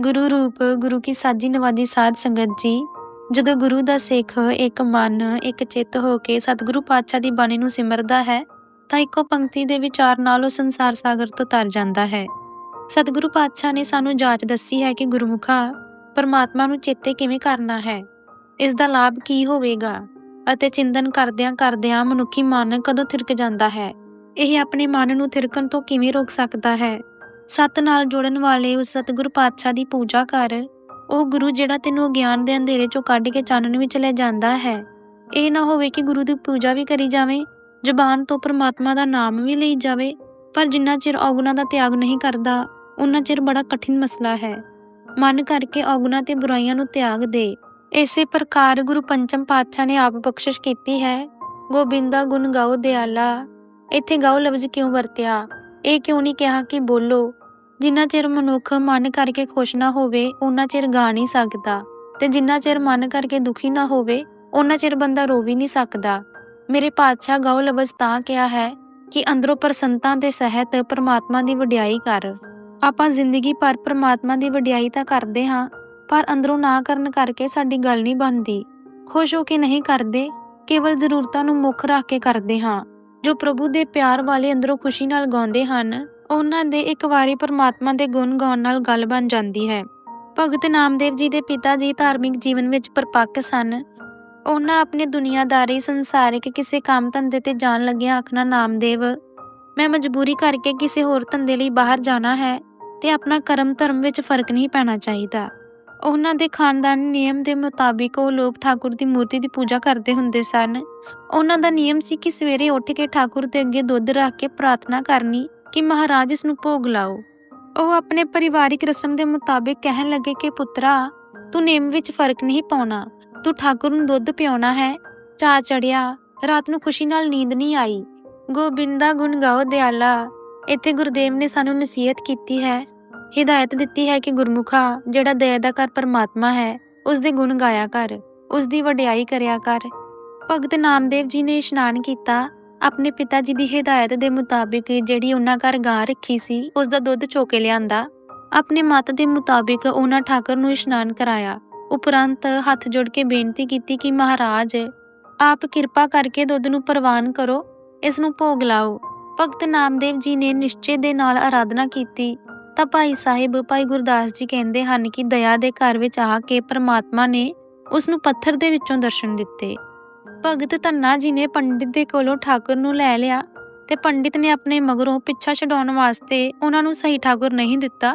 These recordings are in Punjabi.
ਗੁਰੂ ਰੂਪ, ਗੁਰੂ ਕੀ ਸਾਜੀ ਨਵਾਜੀ ਸਾਧ ਸੰਗਤ ਜੀ, ਜਦੋਂ ਗੁਰੂ ਦਾ ਸਿੱਖ, ਇੱਕ ਮਨ, ਇੱਕ ਚਿੱਤ ਹੋ ਕੇ ਸਤਿਗੁਰੂ ਪਾਤਸ਼ਾਹ ਦੀ ਬਾਣੀ ਨੂੰ ਸਿਮਰਦਾ ਹੈ, ਤਾਂ ਇੱਕੋ ਪੰਕਤੀ ਦੇ ਵਿਚਾਰ ਨਾਲ ਉਹ ਸੰਸਾਰ ਸਾਗਰ ਤੋਂ ਤਰ ਜਾਂਦਾ ਹੈ। ਸਤਿਗੁਰੂ ਪਾਤਸ਼ਾਹ ਨੇ ਸਾਨੂੰ ਜਾਂਚ ਦੱਸੀ ਹੈ ਕਿ ਗੁਰਮੁਖਾ, ਪਰਮਾਤਮਾ ਨੂੰ ਚੇਤੇ ਕਿਵੇਂ ਕਰਨਾ ਹੈ। ਇਸ ਦਾ ਲਾਭ ਕੀ ਹੋਵੇਗਾ ਅਤੇ ਚਿੰਤਨ ਕਰਦਿਆਂ ਕਰਦਿਆਂ ਮਨੁੱਖੀ ਮਨ ਕਦੋਂ ਥਿਰਕ ਜਾਂਦਾ ਹੈ? ਇਹ ਆਪਣੇ ਮਨ ਨੂੰ ਥਿਰਕਣ ਤੋਂ ਕਿਵੇਂ ਰੋਕ ਸਕਦਾ ਹੈ? ਸਤ ਨਾਲ ਜੋੜਨ ਵਾਲੇ ਉਸ ਸਤਿਗੁਰ ਪਾਤਸ਼ਾਹ ਦੀ ਪੂਜਾ ਕਰ। ਉਹ ਗੁਰੂ ਜਿਹੜਾ ਤੈਨੂੰ ਗਿਆਨ ਦੇ ਅੰਧੇਰੇ ਚੋਂ ਕੱਢ ਕੇ ਚਾਨਣ ਵਿੱਚ ਲੈ ਜਾਂਦਾ ਹੈ। ਇਹ ਨਾ ਹੋਵੇ ਕਿ ਗੁਰੂ ਦੀ ਪੂਜਾ ਵੀ ਕਰੀ ਜਾਵੇ, ਜ਼ਬਾਨ ਤੋਂ ਪ੍ਰਮਾਤਮਾ ਦਾ ਨਾਮ ਵੀ ਲਈ ਜਾਵੇ, ਪਰ ਜਿੰਨਾ ਚਿਰ ਔਗੁਣਾ ਦਾ ਤਿਆਗ ਨਹੀਂ ਕਰਦਾ ਉਹਨਾਂ ਚਿਰ ਬੜਾ ਕਠਿਨ ਮਸਲਾ ਹੈ। ਮਨ ਕਰਕੇ ਔਗੁਣਾ ਤੇ ਬੁਰਾਈਆਂ ਨੂੰ ਤਿਆਗ ਦੇ। ਇਸੇ ਪ੍ਰਕਾਰ ਗੁਰੂ ਪੰਚਮ ਪਾਤਸ਼ਾਹ ਨੇ ਆਪ ਬਖਸ਼ਿਸ਼ ਕੀਤੀ ਹੈ, ਗੋਬਿੰਦਾ ਗੁਣ ਗਾਓ ਦਿਆਲਾ। ਇੱਥੇ ਗਾਓ ਲਫ਼ਜ਼ ਕਿਉਂ ਵਰਤਿਆ? ਇਹ ਕਿਉਂ ਨਹੀਂ ਕਿਹਾ ਕਿ ਬੋਲੋ? ਜਿੰਨਾ ਚਿਰ ਮਨੁੱਖ ਮਨ ਕਰਕੇ ਖੁਸ਼ ਨਾ ਹੋਵੇ ਉਹਨਾਂ ਚਿਰ ਗਾ ਨਹੀਂ ਸਕਦਾ। ਤੇ ਜਿੰਨਾ ਚਿਰ ਮਨ ਕਰਕੇ ਦੁਖੀ ਨਾ ਹੋਵੇ ਉਹਨਾਂ ਚਿਰ ਬੰਦਾ ਰੋ ਵੀ ਨਹੀਂ ਸਕਦਾ। ਮੇਰੇ ਪਾਤਸ਼ਾਹ ਗਾਓ ਲਫ਼ਜ਼ ਤਾਂ ਕਿਹਾ ਹੈ ਕਿ ਅੰਦਰੋਂ ਪ੍ਰਸੰਨਤਾ ਦੇ ਸਹਿਤ ਪ੍ਰਮਾਤਮਾ ਦੀ ਵਡਿਆਈ ਕਰ। ਆਪਾਂ ਜ਼ਿੰਦਗੀ ਭਰ ਪ੍ਰਮਾਤਮਾ ਦੀ ਵਡਿਆਈ ਤਾਂ ਕਰਦੇ ਹਾਂ, ਪਰ ਅੰਦਰੋਂ ਨਾ ਕਰਨ ਕਰਕੇ ਸਾਡੀ ਗੱਲ ਨਹੀਂ ਬਣਦੀ। ਖੁਸ਼ ਹੋ ਕੇ ਨਹੀਂ ਕਰਦੇ, ਕੇਵਲ ਜ਼ਰੂਰਤਾਂ ਨੂੰ ਮੁੱਖ ਰੱਖ ਕੇ ਕਰਦੇ ਹਾਂ। ਜੋ ਪ੍ਰਭੂ ਦੇ ਪਿਆਰ ਵਾਲੇ ਅੰਦਰੋਂ ਖੁਸ਼ੀ ਨਾਲ ਗਾਉਂਦੇ ਹਨ ਉਹਨਾਂ ਦੇ ਇੱਕ ਵਾਰੀ ਪਰਮਾਤਮਾ ਦੇ ਗੁਣ ਗਾਉਣ ਨਾਲ ਗੱਲ ਬਣ ਜਾਂਦੀ ਹੈ। ਭਗਤ ਨਾਮਦੇਵ ਜੀ ਦੇ ਪਿਤਾ ਜੀ ਧਾਰਮਿਕ ਜੀਵਨ ਵਿੱਚ ਪਰਪੱਕ ਸਨ। ਉਹਨਾਂ ਆਪਣੇ ਦੁਨੀਆਦਾਰੀ ਸੰਸਾਰਿਕ ਕਿਸੇ ਕੰਮ ਧੰਦੇ ਤੇ ਜਾਣ ਲੱਗਿਆ ਆਖਣਾ, ਨਾਮਦੇਵ, ਮੈਂ ਮਜਬੂਰੀ ਕਰਕੇ ਕਿਸੇ ਹੋਰ ਧੰਦੇ ਲਈ ਬਾਹਰ ਜਾਣਾ ਹੈ ਤੇ ਆਪਣਾ ਕਰਮ ਧਰਮ ਵਿੱਚ ਫ਼ਰਕ ਨਹੀਂ ਪੈਣਾ ਚਾਹੀਦਾ। ਉਹਨਾਂ ਦੇ ਖਾਨਦਾਨੀ ਨਿਯਮ ਦੇ ਮੁਤਾਬਿਕ ਉਹ ਲੋਕ ਠਾਕੁਰ ਦੀ ਮੂਰਤੀ ਦੀ ਪੂਜਾ ਕਰਦੇ ਹੁੰਦੇ ਸਨ। ਉਹਨਾਂ ਦਾ ਨਿਯਮ ਸੀ ਕਿ ਸਵੇਰੇ ਉੱਠ ਕੇ ਠਾਕੁਰ ਦੇ ਅੱਗੇ ਦੁੱਧ ਰੱਖ ਕੇ ਪ੍ਰਾਰਥਨਾ ਕਰਨੀ। ਕਿ ਮਹਾਰਾਜ ਇਸ ਨੂੰ ਭੋਗ ਲਾਓ। ਉਹ ਆਪਣੇ ਪਰਿਵਾਰਿਕ ਰਸਮ ਦੇ ਮੁਤਾਬਿਕ ਕਹਿਣ ਲੱਗੇ ਕਿ, ਪੁੱਤਰਾ, ਤੂੰ ਨਿਯਮ ਵਿੱਚ ਫ਼ਰਕ ਨਹੀਂ ਪਾਉਣਾ। ਤੂੰ ਠਾਕੁਰ ਨੂੰ ਦੁੱਧ ਪਿਉਣਾ ਹੈ। ਚਾ ਚੜਿਆ ਰਾਤ ਨੂੰ ਖੁਸ਼ੀ ਨਾਲ ਨੀਂਦ ਨਹੀਂ ਆਈ। ਗੋਬਿੰਦਾ ਗੁਣ ਗਾਓ ਦਿਆਲਾ। ਇੱਥੇ ਗੁਰਦੇਵ ਨੇ ਸਾਨੂੰ ਨਸੀਹਤ ਕੀਤੀ ਹੈ। ਹਿਦਾਇਤ ਦਿੱਤੀ ਹੈ ਕਿ ਗੁਰਮੁਖਾ, ਜਿਹੜਾ ਦਇਆ ਦਾ ਘਰ ਪਰਮਾਤਮਾ ਹੈ ਉਸ ਦੇ ਗੁਣ ਗਾਇਆ ਕਰ। ਉਸ ਦੀ ਵਡਿਆਈ ਕਰਿਆ ਕਰ। ਭਗਤ ਨਾਮਦੇਵ ਜੀ ਨੇ ਇਸ਼ਨਾਨ ਕੀਤਾ। ਆਪਣੇ ਪਿਤਾ ਜੀ ਦੀ ਹਿਦਾਇਤ ਦੇ ਮੁਤਾਬਿਕ ਜਿਹੜੀ ਉਹਨਾਂ ਘਰ ਗਾਂ ਰੱਖੀ ਸੀ ਉਸ ਦਾ ਦੁੱਧ ਚੋਕੇ ਲਿਆਂਦਾ। ਆਪਣੇ ਮਤ ਦੇ ਮੁਤਾਬਿਕ ਉਹਨਾਂ ਠਾਕਰ ਨੂੰ ਇਸ਼ਨਾਨ ਕਰਾਇਆ। ਉਪਰੰਤ ਹੱਥ ਜੋੜ ਕੇ ਬੇਨਤੀ ਕੀਤੀ ਕਿ ਮਹਾਰਾਜ, ਆਪ ਕਿਰਪਾ ਕਰਕੇ ਦੁੱਧ ਨੂੰ ਪ੍ਰਵਾਨ ਕਰੋ, ਇਸ ਨੂੰ ਭੋਗ ਲਾਓ। ਭਗਤ ਨਾਮਦੇਵ ਜੀ ਨੇ ਨਿਸ਼ਚੇ ਦੇ ਨਾਲ ਆਰਾਧਨਾ ਕੀਤੀ। ਤਾਂ ਭਾਈ ਸਾਹਿਬ, ਭਾਈ ਗੁਰਦਾਸ ਜੀ ਕਹਿੰਦੇ ਹਨ ਕਿ ਦਇਆ ਦੇ ਘਰ ਵਿੱਚ ਆ ਕੇ ਪ੍ਰਮਾਤਮਾ ਨੇ ਉਸ ਨੂੰ ਪੱਥਰ ਦੇ ਵਿੱਚੋਂ ਦਰਸ਼ਨ ਦਿੱਤੇ। ਭਗਤ ਧੰਨਾ ਜੀ ਨੇ ਪੰਡਿਤ ਦੇ ਕੋਲੋਂ ਠਾਕੁਰ ਨੂੰ ਲੈ ਲਿਆ ਤੇ ਪੰਡਿਤ ਨੇ ਆਪਣੇ ਮਗਰੋਂ ਪਿੱਛਾ ਛਡਾਉਣ ਵਾਸਤੇ ਉਹਨਾਂ ਨੂੰ ਸਹੀ ਠਾਕੁਰ ਨਹੀਂ ਦਿੱਤਾ,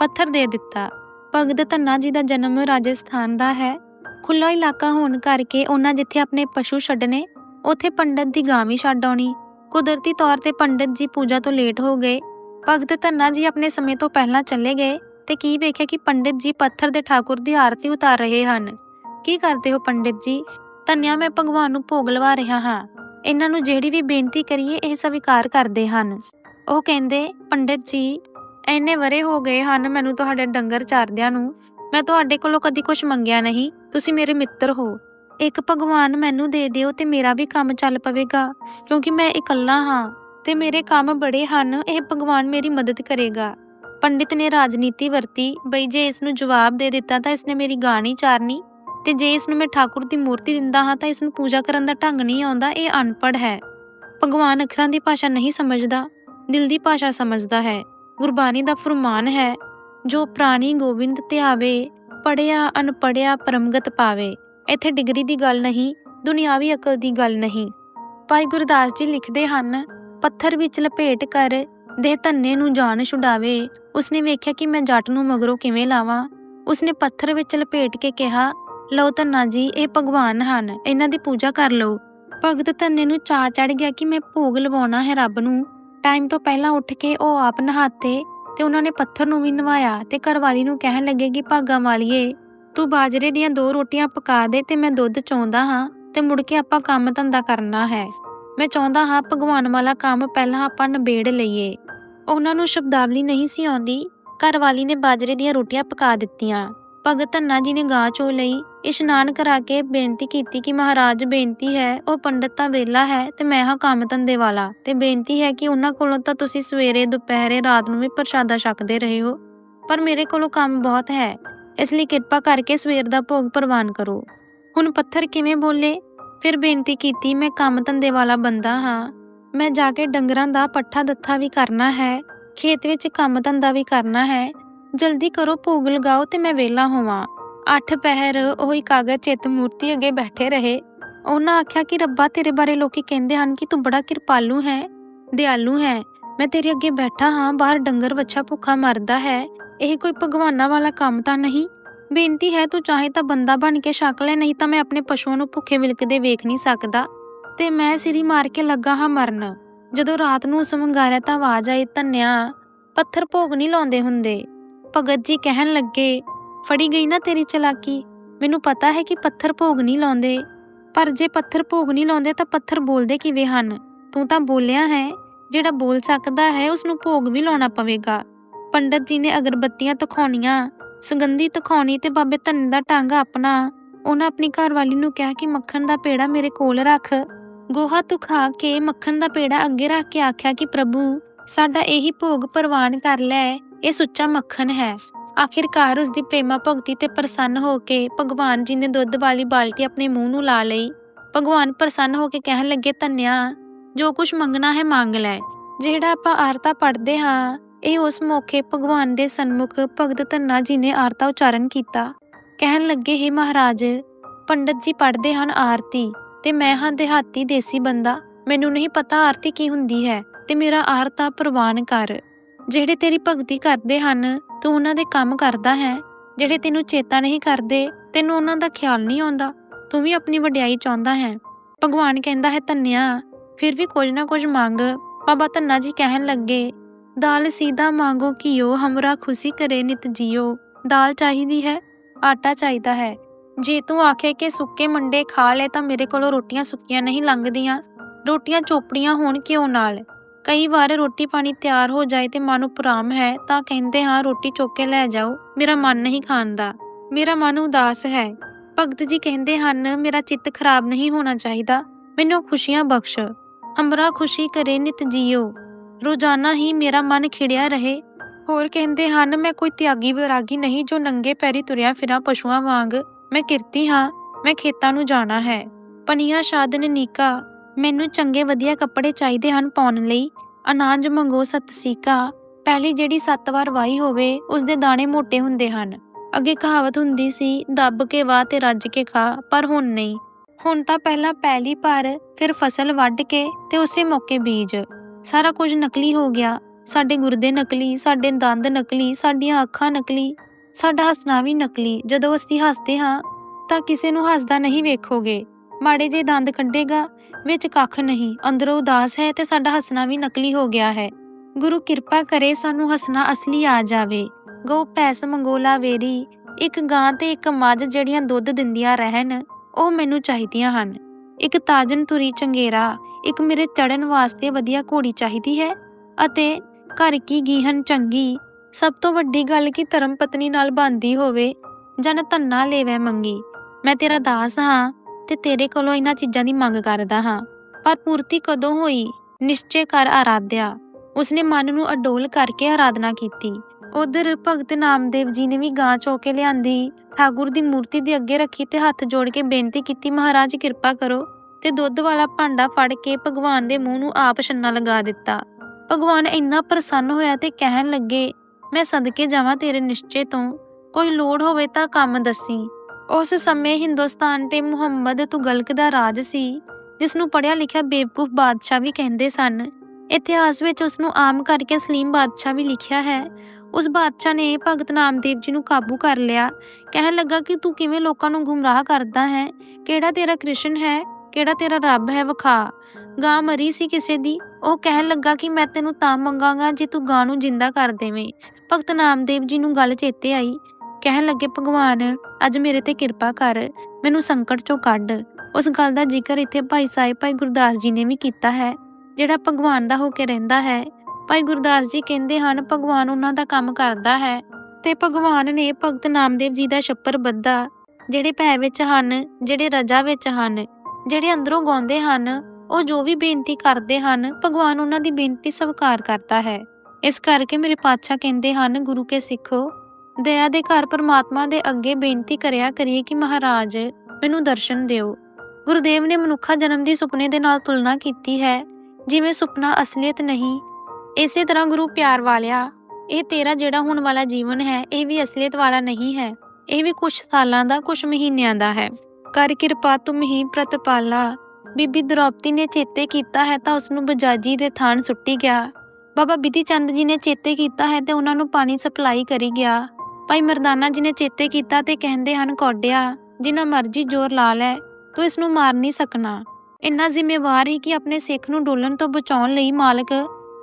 ਪੱਥਰ ਦੇ ਦਿੱਤਾ। ਭਗਤ ਧੰਨਾ ਜੀ ਦਾ ਜਨਮ ਰਾਜਸਥਾਨ ਦਾ ਹੈ। ਖੁੱਲਾ ਇਲਾਕਾ ਹੋਣ ਕਰਕੇ ਉਹਨਾਂ ਜਿੱਥੇ ਆਪਣੇ ਪਸ਼ੂ ਛੱਡਨੇ ਉੱਥੇ ਪੰਡਤ ਦੀ ਗਾਂ ਵੀ ਛੱਡ ਆਉਣੀ। ਕੁਦਰਤੀ ਤੌਰ ਤੇ ਪੰਡਤ ਜੀ ਪੂਜਾ ਤੋਂ ਲੇਟ ਹੋ ਗਏ। ਭਗਤ ਧੰਨਾ ਜੀ ਆਪਣੇ ਸਮੇਂ ਤੋਂ ਪਹਿਲਾਂ ਚਲੇ ਗਏ ਤੇ ਕੀ ਵੇਖਿਆ ਕਿ ਪੰਡਿਤ ਜੀ ਪੱਥਰ ਦੇ ਠਾਕੁਰ ਦੀ ਆਰਤੀ ਉਤਾਰ ਰਹੇ ਹਨ। ਕੀ ਕਰਦੇ ਹੋ ਪੰਡਿਤ ਜੀ? ਧੰਨਿਆ ਮੈਂ ਭਗਵਾਨ ਨੂੰ ਭੋਗ ਲਵਾ ਰਿਹਾ ਹਾਂ। ਇਹਨਾਂ ਨੂੰ ਜਿਹੜੀ ਵੀ ਬੇਨਤੀ ਕਰੀਏ, ਇਹ ਸਵੀਕਾਰ ਕਰਦੇ ਹਨ। ਉਹ ਕਹਿੰਦੇ, ਪੰਡਿਤ ਜੀ ਐਨੇ ਵਰੇ ਹੋ ਗਏ ਹਨ ਮੈਨੂੰ ਤੁਹਾਡੇ ਡੰਗਰ ਚਾਰਦਿਆਂ ਨੂੰ। ਮੈਂ ਤੁਹਾਡੇ ਕੋਲੋਂ ਕਦੀ ਕੁਝ ਮੰਗਿਆ ਨਹੀਂ। ਤੁਸੀਂ ਮੇਰੇ ਮਿੱਤਰ ਹੋ। ਇੱਕ ਭਗਵਾਨ ਮੈਨੂੰ ਦੇ ਦਿਓ ਤੇ ਮੇਰਾ ਵੀ ਕੰਮ ਚੱਲ ਪਵੇਗਾ। ਕਿਉਂਕਿ ਮੈਂ ਇਕੱਲਾ ਹਾਂ ਤੇ ਮੇਰੇ ਕੰਮ ਬੜੇ ਹਨ, ਇਹ ਭਗਵਾਨ ਮੇਰੀ ਮਦਦ ਕਰੇਗਾ। ਪੰਡਿਤ ਨੇ ਰਾਜਨੀਤੀ ਵਰਤੀ। ਬਈ ਜੇ ਇਸ ਨੂੰ ਜਵਾਬ ਦੇ ਦਿੱਤਾ ਤਾਂ ਇਸਨੇ ਮੇਰੀ ਗਾਂ ਨਹੀਂ ਚਾਰਨੀ। ਤੇ ਜੇ ਇਸ ਨੂੰ ਮੈਂ ਠਾਕੁਰ ਦੀ ਮੂਰਤੀ ਦਿੰਦਾ ਹਾਂ ਤਾਂ ਇਸ ਨੂੰ ਪੂਜਾ ਕਰਨ ਦਾ ਢੰਗ ਨਹੀਂ ਆਉਂਦਾ, ਇਹ ਅਨਪੜ੍ਹ ਹੈ। ਭਗਵਾਨ ਅੱਖਰਾਂ ਦੀ ਭਾਸ਼ਾ ਨਹੀਂ ਸਮਝਦਾ, ਦਿਲ ਦੀ ਭਾਸ਼ਾ ਸਮਝਦਾ ਹੈ। ਗੁਰਬਾਣੀ ਦਾ ਫਰਮਾਨ ਹੈ, ਜੋ ਪ੍ਰਾਣੀ ਗੋਬਿੰਦ ਧਿਆਵੇ ਪੜਿਆ ਅਨਪੜਿਆ ਪਰਮਗਤ ਪਾਵੇ। ਇੱਥੇ ਡਿਗਰੀ ਦੀ ਗੱਲ ਨਹੀਂ, ਦੁਨਿਆਵੀ ਅਕਲ ਦੀ ਗੱਲ ਨਹੀਂ। ਭਾਈ ਗੁਰਦਾਸ ਜੀ ਲਿਖਦੇ ਹਨ, ਪੱਥਰ ਵਿੱਚ ਲਪੇਟ ਕਰ, ਦੇ ਧੰਨੇ ਨੂੰ ਜਾਨ ਛੁਡਾਵੇ। ਉਸਨੇ ਵੇਖਿਆ ਕਿ ਮੈਂ ਜੱਟ ਨੂੰ ਮਗਰੋਂ ਕਿਵੇਂ ਲਾਵਾਂ? ਉਸਨੇ ਪੱਥਰ ਵਿੱਚ ਲਪੇਟ ਕੇ ਕਿਹਾ ਲਓ ਧੰਨਾ ਜੀ, ਇਹ ਭਗਵਾਨ ਹਨ, ਇਹਨਾਂ ਦੀ ਪੂਜਾ ਕਰ ਲਓ। ਭਗਤ ਧੰਨੇ ਨੂੰ ਚਾ ਚੜ ਗਿਆ ਕਿ ਮੈਂ ਭੋਗ ਲਵਾਉਣਾ ਹੈ ਰੱਬ ਨੂੰ। ਟਾਈਮ ਤੋਂ ਪਹਿਲਾਂ ਉੱਠ ਕੇ ਉਹ ਆਪ ਨਹਾਤੇ ਤੇ ਉਹਨਾਂ ਨੇ ਪੱਥਰ ਨੂੰ ਵੀ ਨਵਾਇਆ ਤੇ ਘਰਵਾਲੀ ਨੂੰ ਕਹਿਣ ਲੱਗੇ ਕਿ ਭਾਗਾ ਵਾਲੀਏ ਤੂੰ ਬਾਜਰੇ ਦੀਆਂ ਦੋ ਰੋਟੀਆਂ ਪਕਾ ਦੇ ਤੇ ਮੈਂ ਦੁੱਧ ਚੋਂਦਾ ਹਾਂ ਤੇ ਮੁੜ ਕੇ ਆਪਾਂ ਕੰਮ ਧੰਦਾ ਕਰਨਾ ਹੈ। ਮੈਂ ਚਾਹੁੰਦਾ ਹਾਂ ਭਗਵਾਨ ਵਾਲਾ ਕੰਮ ਪਹਿਲਾਂ ਆਪਾਂ ਨਿਬੇੜ ਲਈਏ। ਉਹਨਾਂ ਨੂੰ ਸ਼ਬਦਾਵਲੀ ਨਹੀਂ ਸੀ ਆਉਂਦੀ। ਘਰਵਾਲੀ ਨੇ ਬਾਜਰੇ ਦੀਆਂ ਰੋਟੀਆਂ ਪਕਾ ਦਿੱਤੀਆਂ। ਭਗਤ ਧੰਨਾ ਜੀ ਨੇ ਗਾਂ ਚੋ ਲਈ। ਇਸ਼ਨਾਨ ਕਰਾ ਕੇ ਬੇਨਤੀ ਕੀਤੀ ਕਿ ਮਹਾਰਾਜ ਬੇਨਤੀ ਹੈ, ਉਹ ਪੰਡਤ ਤਾਂ ਵੇਲਾ ਹੈ ਤੇ ਮੈਂ ਹਾਂ ਕੰਮ ਧੰਦੇ ਵਾਲਾ ਤੇ ਬੇਨਤੀ ਹੈ ਕਿ ਉਹਨਾਂ ਕੋਲੋਂ ਤਾਂ ਤੁਸੀਂ ਸਵੇਰੇ, ਦੁਪਹਿਰੇ, ਰਾਤ ਨੂੰ ਵੀ ਪ੍ਰਸ਼ਾਦਾ ਛਕਦੇ ਰਹੇ ਹੋ। ਪਰ ਮੇਰੇ ਕੋਲੋਂ ਕੰਮ ਬਹੁਤ ਹੈ, ਇਸ ਲਈ ਕਿਰਪਾ ਕਰਕੇ ਸਵੇਰ ਦਾ ਭੋਗ ਪ੍ਰਵਾਨ ਕਰੋ। ਹੁਣ ਪੱਥਰ ਕਿਵੇਂ ਬੋਲੇ? ਫਿਰ ਬੇਨਤੀ ਕੀਤੀ, ਮੈਂ ਕੰਮ ਧੰਦੇ ਵਾਲਾ ਬੰਦਾ ਹਾਂ, ਮੈਂ ਜਾ ਕੇ ਡੰਗਰਾਂ ਦਾ ਪੱਠਾ ਦੱਥਾ ਵੀ ਕਰਨਾ ਹੈ, ਖੇਤ ਵਿੱਚ ਕੰਮ ਧੰਦਾ ਵੀ ਕਰਨਾ ਹੈ, ਜਲਦੀ ਕਰੋ ਭੋਗ ਲਗਾਓ ਤੇ ਮੈਂ ਵਿਹਲਾ ਹੋਵਾਂ। ਅੱਠ ਪਹਿਰ ਉਹ ਇਕਾਗਰ ਚਿੱਤ ਮੂਰਤੀ ਅੱਗੇ ਬੈਠੇ ਰਹੇ। ਉਹਨਾਂ ਆਖਿਆ ਕਿ ਰੱਬਾ, ਤੇਰੇ ਬਾਰੇ ਲੋਕੀ ਕਹਿੰਦੇ ਹਨ ਕਿ ਤੂੰ ਬੜਾ ਕਿਰਪਾਲੂ ਹੈ, ਦਿਆਲੂ ਹੈ। ਮੈਂ ਤੇਰੇ ਅੱਗੇ ਬੈਠਾ ਹਾਂ, ਬਾਹਰ ਡੰਗਰ ਵੱਛਾ ਭੁੱਖਾ ਮਰਦਾ ਹੈ। ਇਹ ਕੋਈ ਭਗਵਾਨਾਂ ਵਾਲਾ ਕੰਮ ਤਾਂ ਨਹੀਂ? ਬੇਨਤੀ ਹੈ, ਤੂੰ ਚਾਹੇ ਤਾਂ ਬੰਦਾ ਬਣ ਕੇ ਛਕ ਲੈ, ਨਹੀਂ ਤਾਂ ਮੈਂ ਆਪਣੇ ਪਸ਼ੂਆਂ ਨੂੰ ਭੁੱਖੇ ਵਿਲਕਦੇ ਵੇਖ ਨਹੀਂ ਸਕਦਾ। ਤੇ ਮੈਂ ਸਿਰੀ ਮਾਰ ਕੇ ਲੱਗਾ ਹਾਂ ਮਰਨ। ਜਦੋਂ ਰਾਤ ਨੂੰ ਸਮੰਗਾਰਿਆ ਤਾਂ ਆਵਾਜ਼ ਆਈ, ਧੰਨਿਆ, ਪੱਥਰ ਭੋਗ ਨਹੀਂ ਲਾਉਂਦੇ ਹੁੰਦੇ। ਭਗਤ ਜੀ ਕਹਿਣ ਲੱਗੇ ਫੜੀ ਗਈ ਨਾ ਤੇਰੀ ਚਲਾਕੀ। ਮੈਨੂੰ ਪਤਾ ਹੈ ਕਿ ਪੱਥਰ ਭੋਗ ਨਹੀਂ ਲਾਉਂਦੇ। ਪਰ ਜੇ ਪੱਥਰ ਭੋਗ ਨਹੀਂ ਲਾਉਂਦੇ ਤਾਂ ਪੱਥਰ ਬੋਲਦੇ ਕਿਵੇਂ ਹਨ? ਤੂੰ ਤਾਂ ਬੋਲਿਆ ਹੈ, ਜਿਹੜਾ ਬੋਲ ਸਕਦਾ ਹੈ ਉਸ ਨੂੰ ਭੋਗ ਵੀ ਲਾਉਣਾ ਪਵੇਗਾ। ਪੰਡਤ ਜੀ ਨੇ ਅਗਰਬੱਤੀਆਂ ਤਖਾਉਣੀਆਂ ਸੁਗੰਧੀ ਤਖਾਉਣੀ ਤੇ ਬਾਬੇ ਧੰਨ ਦਾ ਟਾਂਗਾ ਆਪਣਾ। ਉਹਨਾਂ ਆਪਣੀ ਘਰਵਾਲੀ ਨੂੰ ਕਿਹਾ ਕਿ ਮੱਖਣ ਦਾ ਪੇੜਾ ਮੇਰੇ ਕੋਲ ਰੱਖ। ਗੋਹਾ ਤੂੰ ਖਾ ਕੇ ਮੱਖਣ ਦਾ ਪੇੜਾ ਅੱਗੇ ਰੱਖ ਕੇ ਆਖਿਆ ਕਿ ਪ੍ਰਭੂ, ਸਾਡਾ ਇਹੀ ਭੋਗ ਪ੍ਰਵਾਨ ਕਰ ਲੈ, ਇਹ ਸੁੱਚਾ ਮੱਖਣ ਹੈ। ਆਖਿਰਕਾਰ ਉਸ ਦੀ ਪ੍ਰੇਮਾ ਭਗਤੀ ਤੇ ਪ੍ਰਸੰਨ ਹੋ ਕੇ ਭਗਵਾਨ ਜੀ ਨੇ ਦੁੱਧ ਵਾਲੀ ਬਾਲਟੀ ਆਪਣੇ ਮੂੰਹ ਨੂੰ ਲਾ ਲਈ। ਭਗਵਾਨ ਪ੍ਰਸੰਨ ਹੋ ਕੇ ਕਹਿਣ ਲੱਗੇ, ਧੰਨਿਆ, ਜੋ ਕੁਝ ਮੰਗਣਾ ਹੈ ਮੰਗ ਲੈ। ਜਿਹੜਾ ਆਪਾਂ ਆਰਤਾ ਪੜ੍ਹਦੇ ਹਾਂ, ਇਹ ਉਸ ਮੌਕੇ ਭਗਵਾਨ ਦੇ ਸਨਮੁਖ ਭਗਤ ਧੰਨਾ ਜੀ ਨੇ ਆਰਤਾ ਉਚਾਰਨ ਕੀਤਾ। ਕਹਿਣ ਲੱਗੇ, ਹੈ ਮਹਾਰਾਜ, ਪੰਡਤ ਜੀ ਪੜ੍ਹਦੇ ਹਨ ਆਰਤੀ, ਤੇ ਮੈਂ ਹਾਂ ਦਿਹਾਤੀ ਦੇਸੀ ਬੰਦਾ। ਮੈਨੂੰ ਨਹੀਂ ਪਤਾ ਆਰਤੀ ਕੀ ਹੁੰਦੀ ਹੈ, ਤੇ ਮੇਰਾ ਆਰਤਾ ਪ੍ਰਵਾਨ ਕਰ। ਜਿਹੜੇ ਤੇਰੀ ਭਗਤੀ ਕਰਦੇ ਹਨ ਤੂੰ ਉਹਨਾਂ ਦੇ ਕੰਮ ਕਰਦਾ ਹੈ, ਜਿਹੜੇ ਤੈਨੂੰ ਚੇਤਾ ਨਹੀਂ ਕਰਦੇ, ਤੈਨੂੰ ਉਹਨਾਂ ਦਾ ਖਿਆਲ ਨਹੀਂ ਆਉਂਦਾ, ਤੂੰ ਵੀ ਆਪਣੀ ਵਡਿਆਈ ਚਾਹੁੰਦਾ ਹੈ। ਭਗਵਾਨ ਕਹਿੰਦਾ ਹੈ, ਧੰਨਿਆ, ਫਿਰ ਵੀ ਕੁਝ ਨਾ ਕੁਝ ਮੰਗ, ਬਾਬਾ ਧੰਨਾ ਜੀ ਕਹਿਣ ਲੱਗੇ, ਦਾਲ ਸੀਧਾ ਮੰਗੋ ਕੀਓ ਹਮਰਾ ਖੁਸ਼ੀ ਕਰੇ ਨਿਤ ਜੀਓ, ਦਾਲ ਚਾਹੀਦੀ ਹੈ, ਆਟਾ ਚਾਹੀਦਾ ਹੈ। ਜੇ ਤੂੰ ਆਖੇ ਕਿ ਸੁੱਕੇ ਮੰਡੇ ਖਾ ਲੈ ਤਾਂ ਮੇਰੇ ਕੋਲੋਂ ਰੋਟੀਆਂ ਸੁੱਕੀਆਂ ਨਹੀਂ ਲੰਘਦੀਆਂ, ਰੋਟੀਆਂ ਚੋਪੜੀਆਂ ਹੋਣ ਕਿਉਂ ਨਾਲ। ਕਈ ਵਾਰ ਰੋਟੀ ਪਾਣੀ ਤਿਆਰ ਹੋ ਜਾਏ ਤੇ ਮਨ ਉਪਰਾਮ ਹੈ, ਤਾਂ ਕਹਿੰਦੇ ਹਾਂ, ਰੋਟੀ ਚੁੱਕ ਕੇ ਲੈ ਜਾਓ। ਮੇਰਾ ਮਨ ਨਹੀਂ ਖਾਣ ਦਾ। ਮੇਰਾ ਮਨ ਉਦਾਸ ਹੈ। ਭਗਤ ਜੀ ਕਹਿੰਦੇ ਹਨ, ਮੇਰਾ ਚਿੱਤ ਖਰਾਬ ਨਹੀਂ ਹੋਣਾ ਚਾਹੀਦਾ। ਮੈਨੂੰ ਖੁਸ਼ੀਆਂ ਬਖਸ਼। ਹਮਰਾ ਖੁਸ਼ੀ ਕਰੇ ਨਿਤ ਜੀਓ। ਰੋਜ਼ਾਨਾ ਹੀ ਮੇਰਾ ਮਨ ਖਿੜਿਆ ਰਹੇ। ਹੋਰ ਕਹਿੰਦੇ ਹਨ, ਮੈਂ ਕੋਈ ਤਿਆਗੀ ਵਿਰਾਗੀ ਨਹੀਂ ਜੋ ਨੰਗੇ ਪੈਰੀ ਤੁਰਿਆ ਫਿਰਾਂ ਪਸ਼ੂਆਂ ਵਾਂਗ। ਮੈਂ ਕਿਰਤੀ ਹਾਂ, ਮੈਂ ਖੇਤਾਂ ਨੂੰ ਜਾਣਾ ਹੈ। ਪਨੀਆਂ ਸ਼ਾਦਨ ਨੀਕਾ। ਮੈਨੂੰ ਚੰਗੇ ਵਧੀਆ ਕੱਪੜੇ ਚਾਹੀਦੇ ਹਨ ਪਾਉਣ ਲਈ। ਅਨਾਜ ਮੰਗੋ ਸਤਸੀਕਾ। ਪਹਿਲੀ ਜਿਹੜੀ ਸੱਤ ਵਾਰ ਵਾਈ ਹੋਵੇ ਉਸ ਦੇ ਦਾਣੇ ਮੋਟੇ ਹੁੰਦੇ ਹਨ। ਅੱਗੇ ਕਹਾਵਤ ਹੁੰਦੀ ਸੀ, ਦੱਬ ਕੇ ਵਾਹ ਤੇ ਰੱਜ ਕੇ ਖਾ ਪਰ ਹੁਣ ਨਹੀਂ। ਹੁਣ ਤਾਂ ਪਹਿਲਾਂ ਪਹਿਲੀ ਭਰ ਫਿਰ ਫਸਲ ਵੱਢ ਕੇ ਤੇ ਉਸੇ ਮੌਕੇ ਬੀਜ। ਸਾਰਾ ਕੁਝ ਨਕਲੀ ਹੋ ਗਿਆ। ਸਾਡੇ ਗੁਰਦੇ ਨਕਲੀ, ਸਾਡੇ ਦੰਦ ਨਕਲੀ, ਸਾਡੀਆਂ ਅੱਖਾਂ ਨਕਲੀ, ਸਾਡਾ ਹੱਸਣਾ ਵੀ ਨਕਲੀ। ਜਦੋਂ ਅਸੀਂ ਹੱਸਦੇ ਹਾਂ, ਤਾਂ ਕਿਸੇ ਨੂੰ ਹੱਸਦਾ ਨਹੀਂ ਵੇਖੋਗੇ। ਮਾੜੇ ਜੇ ਦੰਦ ਕੱਢੇਗਾ ਵਿੱਚ ਕੱਖ ਨਹੀਂ। ਅੰਦਰੋਂ ਉਦਾਸ ਹੈ ਤੇ ਸਾਡਾ ਹੱਸਣਾ ਵੀ ਨਕਲੀ ਹੋ ਗਿਆ ਹੈ। ਗੁਰੂ ਕਿਰਪਾ ਕਰੇ ਸਾਨੂੰ ਹੱਸਣਾ ਅਸਲੀ ਆ ਜਾਵੇ। ਗੋ ਪੈਸ ਮੰਗੋਲਾ ਵੇਰੀ, ਇੱਕ ਗਾਂ ਤੇ ਇੱਕ ਮੱਝ ਜਿਹੜੀਆਂ ਦੁੱਧ ਦਿੰਦੀਆਂ ਰਹਿਣ, ਉਹ ਮੈਨੂੰ ਚਾਹੀਦੀਆਂ ਹਨ। ਇੱਕ ਤਾਜਨ ਤੁਰੀ ਚੰਗੇਰਾ, ਇੱਕ ਮੇਰੇ ਚੜਨ ਵਾਸਤੇ ਵਧੀਆ ਘੋੜੀ ਚਾਹੀਦੀ ਹੈ, ਅਤੇ ਘਰ ਕੀ ਗੀਹਨ ਚੰਗੀ, ਸਭ ਤੋਂ ਵੱਡੀ ਗੱਲ ਕਿ ਧਰਮ ਪਤਨੀ ਨਾਲ ਬੰਦੀ ਹੋਵੇ, ਜਨ ਧੰਨਾ ਲੈਵੇ ਮੰਗੀ। ਮੈਂ ਤੇਰਾ ਦਾਸ ਹਾਂ। ਤੇ ਤੇਰੇ ਕੋਲੋਂ ਇਹਨਾਂ ਚੀਜ਼ਾਂ ਦੀ ਮੰਗ ਕਰਦਾ ਹਾਂ। ਪਰ ਪੂਰਤੀ ਕਦੋਂ ਹੋਈ? ਨਿਸ਼ਚੈ ਕਰ ਆਰਾਧਿਆ। ਉਸਨੇ ਮਨ ਨੂੰ ਅਡੋਲ ਕਰਕੇ ਆਰਾਧਨਾ ਕੀਤੀ। ਉਧਰ ਭਗਤ ਨਾਮਦੇਵ ਜੀ ਨੇ ਵੀ ਗਾਂ ਚੋ ਕੇ ਲਿਆਂਦੀ। ਠਾਗੁਰ ਦੀ ਮੂਰਤੀ ਦੇ ਅੱਗੇ ਰੱਖੀ ਤੇ ਹੱਥ ਜੋੜ ਕੇ ਬੇਨਤੀ ਕੀਤੀ, ਮਹਾਰਾਜ, ਕਿਰਪਾ ਕਰੋ। ਤੇ ਦੁੱਧ ਵਾਲਾ ਭਾਂਡਾ ਫੜ ਕੇ ਭਗਵਾਨ ਦੇ ਮੂੰਹ ਨੂੰ ਆਪ ਛੰਨਾ ਲਗਾ ਦਿੱਤਾ। ਭਗਵਾਨ ਇੰਨਾ ਪ੍ਰਸੰਨ ਹੋਇਆ ਤੇ ਕਹਿਣ ਲੱਗੇ, ਮੈਂ ਸਦਕੇ ਜਾਵਾਂ ਤੇਰੇ ਨਿਸ਼ਚੇ ਤੋਂ। ਕੋਈ ਲੋੜ ਹੋਵੇ ਤਾਂ ਕੰਮ ਦੱਸੀ। ਉਸ ਸਮੇਂ ਹਿੰਦੁਸਤਾਨ ਤੇ ਮੁਹੰਮਦ ਤੁਗਲਕ ਦਾ ਰਾਜ ਸੀ ਜਿਸ ਨੂੰ ਪੜਿਆ ਲਿਖਿਆ ਬੇਵਕੂਫ ਬਾਦਸ਼ਾਹ ਵੀ ਕਹਿੰਦੇ ਸਨ। ਇਤਿਹਾਸ ਵਿੱਚ ਉਸ ਨੂੰ ਆਮ ਕਰਕੇ ਸਲੀਮ ਬਾਦਸ਼ਾਹ ਵੀ ਲਿਖਿਆ ਹੈ। ਉਸ ਬਾਦਸ਼ਾਹ ਨੇ ਭਗਤ ਨਾਮਦੇਵ ਜੀ ਨੂੰ ਕਾਬੂ ਕਰ ਲਿਆ। ਕਹਿਣ ਲੱਗਾ ਕਿ ਤੂੰ ਕਿਵੇਂ ਲੋਕਾਂ ਨੂੰ ਗੁੰਮਰਾਹ ਕਰਦਾ ਹੈ? ਕਿਹੜਾ ਤੇਰਾ ਕ੍ਰਿਸ਼ਨ ਹੈ? ਕਿਹੜਾ ਤੇਰਾ ਰੱਬ ਹੈ ਵਖਾ? ਗਾਂ ਮਰੀ ਸੀ ਕਿਸੇ ਦੀ? ਉਹ ਕਹਿਣ ਲੱਗਾ ਕਿ ਮੈਂ ਤੈਨੂੰ ਤਾਂ ਮੰਗਾਂਗਾ ਜੇ ਤੂੰ ਗਾਂ ਨੂੰ ਜਿੰਦਾ ਕਰ ਦੇਵੇਂ। ਭਗਤ ਨਾਮਦੇਵ ਜੀ ਨੂੰ ਗੱਲ ਚੇਤੇ ਆਈ। ਕਹਿਣ ਲੱਗੇ, ਭਗਵਾਨ, ਅੱਜ ਮੇਰੇ ਤੇ ਕਿਰਪਾ ਕਰ, ਮੈਨੂੰ ਸੰਕਟ ਚੋਂ ਕੱਢ। ਉਸ ਗੱਲ ਦਾ ਜ਼ਿਕਰ ਇੱਥੇ ਭਾਈ ਸਾਹਿਬ, ਭਾਈ ਗੁਰਦਾਸ ਜੀ ਨੇ ਵੀ ਕੀਤਾ ਹੈ, ਜਿਹੜਾ ਭਗਵਾਨ ਦਾ ਹੋ ਕੇ ਰਹਿੰਦਾ ਹੈ। ਭਾਈ ਗੁਰਦਾਸ ਜੀ ਕਹਿੰਦੇ ਹਨ, ਭਗਵਾਨ ਉਹਨਾਂ ਦਾ ਕੰਮ ਕਰਦਾ ਹੈ ਤੇ ਭਗਵਾਨ ਨੇ ਭਗਤ ਨਾਮਦੇਵ ਜੀ ਦਾ ਛੱਪਰ ਬੱਧਾ, ਜਿਹੜੇ ਭੈ ਵਿੱਚ ਹਨ, ਜਿਹੜੇ ਰਜਾ ਵਿੱਚ ਹਨ, ਜਿਹੜੇ ਅੰਦਰੋਂ ਗਾਉਂਦੇ ਹਨ, ਉਹ ਜੋ ਵੀ ਬੇਨਤੀ ਕਰਦੇ ਹਨ, ਭਗਵਾਨ ਉਹਨਾਂ ਦੀ ਬੇਨਤੀ ਸਵੀਕਾਰ ਕਰਦਾ ਹੈ। ਇਸ ਕਰਕੇ ਮੇਰੇ ਪਾਤਸ਼ਾਹ ਕਹਿੰਦੇ ਹਨ, ਗੁਰੂ ਕੇ ਸਿੱਖੋ। ਦਇਆ ਦੇ ਘਰ ਪਰਮਾਤਮਾ ਦੇ ਅੱਗੇ ਬੇਨਤੀ ਕਰਿਆ ਕਰੀਏ ਕਿ ਮਹਾਰਾਜ, ਮੈਨੂੰ ਦਰਸ਼ਨ ਦਿਓ। ਗੁਰਦੇਵ ਨੇ ਮਨੁੱਖਾ ਜਨਮ ਦੀ ਸੁਪਨੇ ਦੇ ਨਾਲ ਤੁਲਨਾ ਕੀਤੀ ਹੈ, ਜਿਵੇਂ ਸੁਪਨਾ ਅਸਲੀਅਤ ਨਹੀਂ। ਇਸੇ ਤਰ੍ਹਾਂ ਗੁਰੂ ਪਿਆਰ ਵਾਲਿਆ, ਇਹ ਤੇਰਾ ਜਿਹੜਾ ਹੁਣ ਵਾਲਾ ਜੀਵਨ ਹੈ, ਇਹ ਵੀ ਅਸਲੀਅਤ ਵਾਲਾ ਨਹੀਂ ਹੈ। ਇਹ ਵੀ ਕੁਝ ਸਾਲਾਂ ਦਾ ਕੁਝ ਮਹੀਨਿਆਂ ਦਾ ਹੈ। ਕਰ ਕਿਰਪਾ ਤੁਮ ਹੀ ਪ੍ਰਤਪਾਲਾ। ਬੀਬੀ ਦ੍ਰੋਪਦੀ ਨੇ ਚੇਤੇ ਕੀਤਾ ਹੈ ਤਾਂ ਉਸ ਨੂੰ ਬਜਾਜੀ ਦੇ ਥਾਨ ਸੁੱਟੀ ਗਿਆ। ਬਾਬਾ ਬਿਧੀ ਚੰਦ ਜੀ ਨੇ ਚੇਤੇ ਕੀਤਾ ਹੈ ਤੇ ਉਹਨਾਂ ਨੂੰ ਪਾਣੀ ਸਪਲਾਈ ਕਰੀ ਗਿਆ। ਭਾਈ ਮਰਦਾਨਾ ਜੀ ਨੇ ਚੇਤੇ ਕੀਤਾ ਤੇ ਕਹਿੰਦੇ ਹਨ ਕੋਡਿਆ ਜਿੰਨਾ ਮਰਜ਼ੀ ਜ਼ੋਰ ਲਾ ਲੈ, ਤੂੰ ਇਸ ਨੂੰ ਮਾਰ ਨਹੀਂ ਸਕਣਾ। ਇੰਨਾ ਜ਼ਿੰਮੇਵਾਰ ਹੀ ਕਿ ਆਪਣੇ ਸਿੱਖ ਨੂੰ ਡੋਲਣ ਤੋਂ ਬਚਾਉਣ ਲਈ ਮਾਲਕ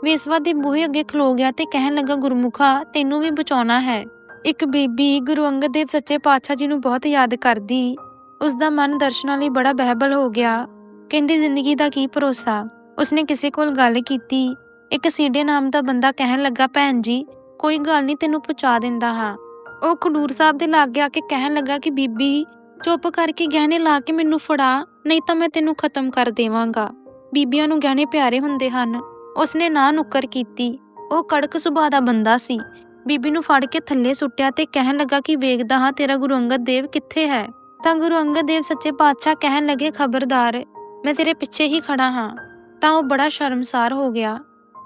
ਵੇਸਵਾ ਦੇ ਬੂਹੇ ਅੱਗੇ ਖਲੋ ਗਿਆ ਤੇ ਕਹਿਣ ਲੱਗਾ, ਗੁਰਮੁਖਾ, ਤੈਨੂੰ ਵੀ ਬਚਾਉਣਾ ਹੈ। ਇੱਕ ਬੀਬੀ ਗੁਰੂ ਅੰਗਦ ਦੇਵ ਸੱਚੇ ਪਾਤਸ਼ਾਹ ਜੀ ਨੂੰ ਬਹੁਤ ਯਾਦ ਕਰਦੀ। ਉਸ ਦਾ ਮਨ ਦਰਸ਼ਨਾਂ ਲਈ ਬੜਾ ਬਹਿਬਲ ਹੋ ਗਿਆ। ਕਹਿੰਦੀ, ਜ਼ਿੰਦਗੀ ਦਾ ਕੀ ਭਰੋਸਾ? ਉਸਨੇ ਕਿਸੇ ਕੋਲ ਗੱਲ ਕੀਤੀ। ਇੱਕ ਸੀਡੇ ਨਾਮ ਦਾ ਬੰਦਾ ਕਹਿਣ ਲੱਗਾ, ਭੈਣ ਜੀ, ਕੋਈ ਗੱਲ ਨਹੀਂ, ਤੈਨੂੰ ਪਹੁੰਚਾ ਦਿੰਦਾ ਹਾਂ। ਉਹ ਖਡੂਰ ਸਾਹਿਬ ਦੇ ਲਾਗੇ ਆ ਕੇ ਕਹਿਣ ਲੱਗਾ ਕਿ ਬੀਬੀ, ਚੁੱਪ ਕਰਕੇ ਗਹਿਣੇ ਲਾ ਕੇ ਮੈਨੂੰ ਫੜਾ, ਨਹੀਂ ਤਾਂ ਮੈਂ ਤੈਨੂੰ ਖਤਮ ਕਰ ਦੇਵਾਂਗਾ। ਬੀਬੀਆਂ ਨੂੰ ਗਹਿਣੇ ਪਿਆਰੇ ਹੁੰਦੇ ਹਨ। ਉਸਨੇ ਨਾ ਨੁੱਕਰ ਕੀਤੀ। ਉਹ ਕੜਕ ਸੁਭਾਅ ਦਾ ਬੰਦਾ ਸੀ। ਬੀਬੀ ਨੂੰ ਫੜ ਕੇ ਥੱਲੇ ਸੁੱਟਿਆ ਤੇ ਕਹਿਣ ਲੱਗਾ ਕਿ ਵੇਖਦਾ ਹਾਂ ਤੇਰਾ ਗੁਰੂ ਅੰਗਦ ਦੇਵ ਕਿੱਥੇ ਹੈ। ਤਾਂ ਗੁਰੂ ਅੰਗਦ ਦੇਵ ਸੱਚੇ ਪਾਤਸ਼ਾਹ ਕਹਿਣ ਲੱਗੇ, ਖਬਰਦਾਰ, ਮੈਂ ਤੇਰੇ ਪਿੱਛੇ ਹੀ ਖੜਾ ਹਾਂ। ਤਾਂ ਉਹ ਬੜਾ ਸ਼ਰਮਸਾਰ ਹੋ ਗਿਆ।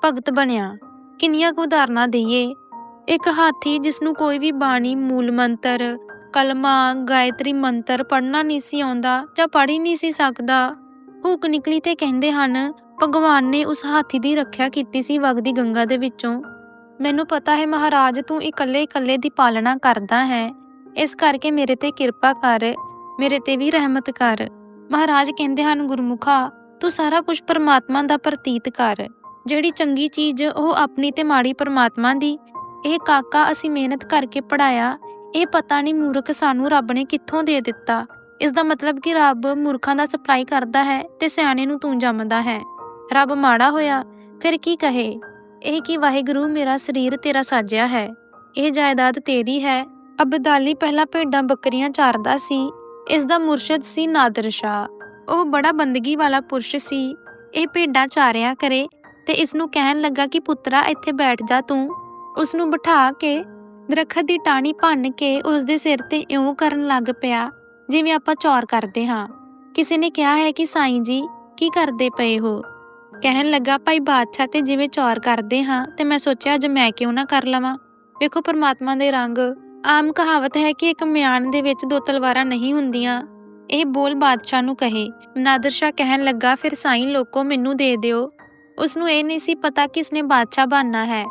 ਭਗਤ ਬਣਿਆ। ਕਿੰਨੀਆਂ ਕੁ ਉਦਾਹਰਨਾਂ ਦਈਏ। ਇੱਕ ਹਾਥੀ ਜਿਸ ਨੂੰ ਕੋਈ ਵੀ ਬਾਣੀ, ਮੂਲ ਮੰਤਰ, ਕਲਮਾ, ਗਾਇਤਰੀ ਮੰਤਰ ਪੜ੍ਹਨਾ ਨਹੀਂ ਸੀ ਆਉਂਦਾ ਜਾਂ ਪੜ੍ਹ ਹੀ ਨਹੀਂ ਸੀ ਸਕਦਾ। ਹੂਕ ਨਿਕਲੀ ਤੇ ਕਹਿੰਦੇ ਹਨ, ਭਗਵਾਨ ਨੇ ਉਸ ਹਾਥੀ ਦੀ ਰੱਖਿਆ ਕੀਤੀ ਸੀ ਵਗਦੀ ਗੰਗਾ ਦੇ ਵਿੱਚੋਂ। ਮੈਨੂੰ ਪਤਾ ਹੈ ਮਹਾਰਾਜ, ਤੂੰ ਇਕੱਲੇ ਇਕੱਲੇ ਦੀ ਪਾਲਣਾ ਕਰਦਾ ਹੈ। ਇਸ ਕਰਕੇ ਮੇਰੇ ਤੇ ਕਿਰਪਾ ਕਰ, ਮੇਰੇ ਤੇ ਵੀ ਰਹਿਮਤ ਕਰ। ਮਹਾਰਾਜ ਕਹਿੰਦੇ ਹਨ, ਗੁਰਮੁਖਾ, ਤੂੰ ਸਾਰਾ ਕੁਝ ਪਰਮਾਤਮਾ ਦਾ ਪ੍ਰਤੀਤ ਕਰ। ਜਿਹੜੀ ਚੰਗੀ ਚੀਜ਼ ਉਹ ਆਪਣੀ ਤੇ ਮਾੜੀ ਪਰਮਾਤਮਾ ਦੀ ਇਹ ਕਾਕਾ ਅਸੀਂ ਮਿਹਨਤ ਕਰਕੇ ਪੜਾਇਆ, ਇਹ ਪਤਾ ਨਹੀਂ ਮੂਰਖ ਸਾਨੂੰ ਰੱਬ ਨੇ ਕਿੱਥੋਂ ਦੇ ਦਿੱਤਾ। ਇਸ ਦਾ ਮਤਲਬ ਕਿ ਰੱਬ ਮੂਰਖਾਂ ਦਾ ਸਪਲਾਈ ਕਰਦਾ ਹੈ ਤੇ ਸਿਆਣੇ ਨੂੰ ਤੂੰ ਜੰਮਦਾ ਹੈ। ਰੱਬ ਮਾੜਾ ਹੋਇਆ, ਫਿਰ ਕੀ ਕਹੇ? ਇਹ ਕਿ ਵਾਹਿਗੁਰੂ ਮੇਰਾ ਸਰੀਰ ਤੇਰਾ ਸਾਜਿਆ ਹੈ? ਇਹ ਜਾਇਦਾਦ ਤੇਰੀ ਹੈ। ਅਬਦਾਲੀ ਪਹਿਲਾਂ ਭੇਡਾਂ ਬੱਕਰੀਆਂ ਚਾਰਦਾ ਸੀ। ਇਸ ਦਾ ਮੁਰਸ਼ਿਦ ਸੀ ਨਾਦਰ ਸ਼ਾਹ। ਉਹ ਬੜਾ ਬੰਦਗੀ ਵਾਲਾ ਪੁਰਸ਼ ਸੀ। ਇਹ ਭੇਡਾਂ ਚਾਰਿਆ ਕਰੇ ਤੇ ਇਸ ਨੂੰ ਕਹਿਣ ਲੱਗਾ ਕਿ ਪੁੱਤਰਾ ਇੱਥੇ ਬੈਠ ਜਾ ਤੂੰ। ਉਸ ਨੂੰ ਬਿਠਾ ਕੇ ਦਰਖਤ ਦੀ ਟਾਹਣੀ ਭੰਨ ਕੇ ਉਸ ਦੇ ਸਿਰ ਤੇ ਇਉਂ ਕਰਨ ਲੱਗ ਪਿਆ, ਜਿਵੇਂ ਆਪਾਂ ਚੌਰ ਕਰਦੇ ਹਾਂ। ਕਿਸੇ ਨੇ ਕਿਹਾ ਹੈ ਕਿ ਸਾਈਂ ਜੀ, ਕੀ ਕਰਦੇ ਪਏ ਹੋ? ਕਹਿਣ ਲੱਗਾ, ਭਾਈ ਬਾਦਸ਼ਾਹ ਤੇ ਜਿਵੇਂ ਚੌਰ ਕਰਦੇ ਹਾਂ, ਤੇ ਮੈਂ ਸੋਚਿਆ ਅੱਜ ਮੈਂ ਕਿਉਂ ਨਾ ਕਰ ਲਵਾਂ? ਵੇਖੋ ਪਰਮਾਤਮਾ ਦੇ ਰੰਗ। ਆਮ ਕਹਾਵਤ ਹੈ ਕਿ ਇੱਕ ਮਿਆਨ ਦੇ ਵਿੱਚ ਦੋ ਤਲਵਾਰਾਂ ਨਹੀਂ ਹੁੰਦੀਆਂ। ਇਹ ਬੋਲ ਬਾਦਸ਼ਾਹ ਨੂੰ ਕਹੇ। ਨਾਦਰ ਸ਼ਾਹ ਕਹਿਣ ਲੱਗਾ, ਫਿਰ ਸਾਈਂ ਲੋਕੋ ਮੈਨੂੰ ਦੇ ਦਿਓ। ਉਸ ਨੂੰ ਇਹ ਨਹੀਂ ਸੀ ਪਤਾ ਕਿ ਇਸਨੇ ਬਾਦਸ਼ਾਹ ਬਣਨਾ ਹੈ।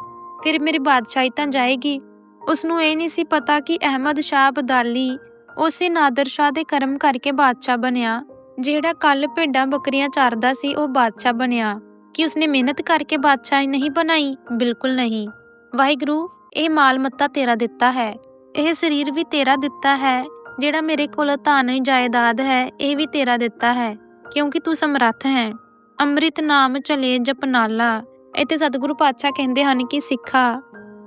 ਫਿਰ ਮੇਰੀ ਬਾਦਸ਼ਾਹੀ ਤਾਂ ਜਾਏਗੀ। ਉਸ ਨੂੰ ਇਹ ਨਹੀਂ ਸੀ ਪਤਾ ਕਿ ਅਹਿਮਦ ਸ਼ਾਹ ਅਬਦਾਲੀ ਉਸੇ ਨਾਦਰ ਸ਼ਾਹ ਦੇ ਕਰਮ ਕਰਕੇ ਬਾਦਸ਼ਾਹ ਬਣਿਆ। ਜਿਹੜਾ ਕੱਲ ਭੇਡਾਂ ਬੱਕਰੀਆਂ ਚਾਰਦਾ ਸੀ, ਉਹ ਬਾਦਸ਼ਾਹ ਬਣਿਆ। ਕਿ ਉਸਨੇ ਮਿਹਨਤ ਕਰਕੇ ਬਾਦਸ਼ਾਹੀ ਨਹੀਂ ਬਣਾਈ? ਬਿਲਕੁਲ ਨਹੀਂ। ਵਾਹਿਗੁਰੂ, ਇਹ ਮਾਲ ਮੱਤਾ ਤੇਰਾ ਦਿੱਤਾ ਹੈ। ਇਹ ਸਰੀਰ ਵੀ ਤੇਰਾ ਦਿੱਤਾ ਹੈ। ਜਿਹੜਾ ਮੇਰੇ ਕੋਲ ਧਨ ਜਾਇਦਾਦ ਹੈ, ਇਹ ਵੀ ਤੇਰਾ ਦਿੱਤਾ ਹੈ। ਕਿਉਂਕਿ ਤੂੰ ਸਮਰੱਥ ਹੈ। ਅੰਮ੍ਰਿਤ ਨਾਮ ਚਲੇ ਜਪਨਾਲਾ। ਇੱਥੇ ਸਤਿਗੁਰੂ ਪਾਤਸ਼ਾਹ ਕਹਿੰਦੇ ਹਨ ਕਿ ਸਿੱਖਾ,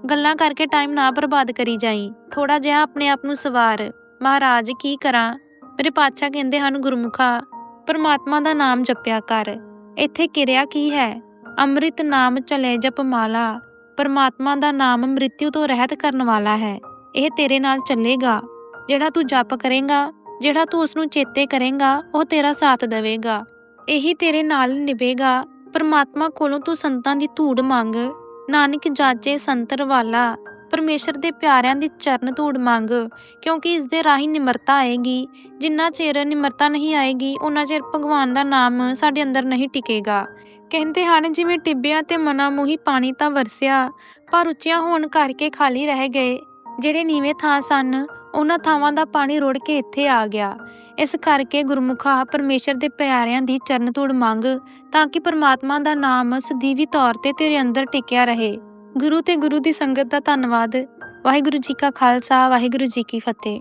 ਗੱਲਾਂ ਕਰਕੇ ਟਾਈਮ ਨਾ ਬਰਬਾਦ ਕਰੀ ਜਾਈ ਥੋੜਾ ਜਿਹਾ ਆਪਣੇ ਆਪ ਨੂੰ ਸਵਾਰ। ਮਹਾਰਾਜ ਕੀ ਕਰਾਂ? ਮੇਰੇ ਪਾਤਸ਼ਾਹ ਕਹਿੰਦੇ ਹਨ, ਗੁਰਮੁਖਾ, ਪਰਮਾਤਮਾ ਦਾ ਨਾਮ ਜਪਿਆ ਕਰ। ਇੱਥੇ ਕਿਰਿਆ ਕੀ ਹੈ? ਅੰਮ੍ਰਿਤ ਨਾਮ ਚਲੇ ਜਪਮਾਲਾ ਪਰਮਾਤਮਾ ਦਾ ਨਾਮ ਮ੍ਰਿਤਿਉ ਤੋਂ ਰਹਿਤ ਕਰਨ ਵਾਲਾ ਹੈ। ਇਹ ਤੇਰੇ ਨਾਲ ਚੱਲੇਗਾ। ਜਿਹੜਾ ਤੂੰ ਜਪ ਕਰੇਗਾ, ਜਿਹੜਾ ਤੂੰ ਉਸ ਨੂੰ ਚੇਤੇ ਕਰੇਗਾ, ਉਹ ਤੇਰਾ ਸਾਥ ਦੇਵੇਗਾ। ਇਹੀ ਤੇਰੇ ਨਾਲ ਨਿਭੇਗਾ। ਪਰਮਾਤਮਾ ਕੋਲੋਂ ਤੂੰ ਸੰਤਾਂ ਦੀ ਧੂੜ ਮੰਗ। ਨਾਨਕ ਜਾਜੇ ਸੰਤਰ ਵਾਲਾ, ਪਰਮੇਸ਼ਰ ਦੇ ਪਿਆਰਿਆਂ ਦੀ ਚਰਨ ਧੂੜ ਮੰਗ। ਕਿਉਂਕਿ ਇਸ ਦੇ ਰਾਹੀਂ ਨਿਮਰਤਾ ਆਏਗੀ। ਜਿੰਨਾ ਚਿਰ ਨਿਮਰਤਾ ਨਹੀਂ ਆਏਗੀ ਉਹਨਾਂ ਚਿਰ ਭਗਵਾਨ ਦਾ ਨਾਮ ਸਾਡੇ ਅੰਦਰ ਨਹੀਂ ਟਿਕੇਗਾ। ਕਹਿੰਦੇ ਹਨ, ਜਿਵੇਂ ਟਿੱਬਿਆਂ ਤੇ ਮਨਾ ਮੂੰਹੀ ਪਾਣੀ ਤਾਂ ਵਰਸਿਆ, ਪਰ ਉੱਚੀਆਂ ਹੋਣ ਕਰਕੇ ਖਾਲੀ ਰਹਿ ਗਏ। ਜਿਹੜੇ ਨੀਵੇਂ ਥਾਂ ਸਨ, ਉਹਨਾਂ ਥਾਵਾਂ ਦਾ ਪਾਣੀ ਰੁੜ ਕੇ ਇੱਥੇ ਆ ਗਿਆ। ਇਸ ਕਰਕੇ ਗੁਰਮੁਖਾ ਪਰਮੇਸ਼ਰ ਦੇ ਪਿਆਰਿਆਂ ਦੀ ਚਰਨ ਧੂੜ ਮੰਗ, ਤਾਂ ਕਿ ਪਰਮਾਤਮਾ ਦਾ ਨਾਮ ਸਦੀਵੀ ਤੌਰ ਤੇ ਤੇਰੇ ਅੰਦਰ ਟਿਕਿਆ ਰਹੇ। ਗੁਰੂ ਤੇ ਗੁਰੂ ਦੀ ਸੰਗਤ ਦਾ ਧੰਨਵਾਦ। ਵਾਹਿਗੁਰੂ ਜੀ ਕਾ ਖਾਲਸਾ, ਵਾਹਿਗੁਰੂ ਜੀ ਕੀ ਫਤਿਹ।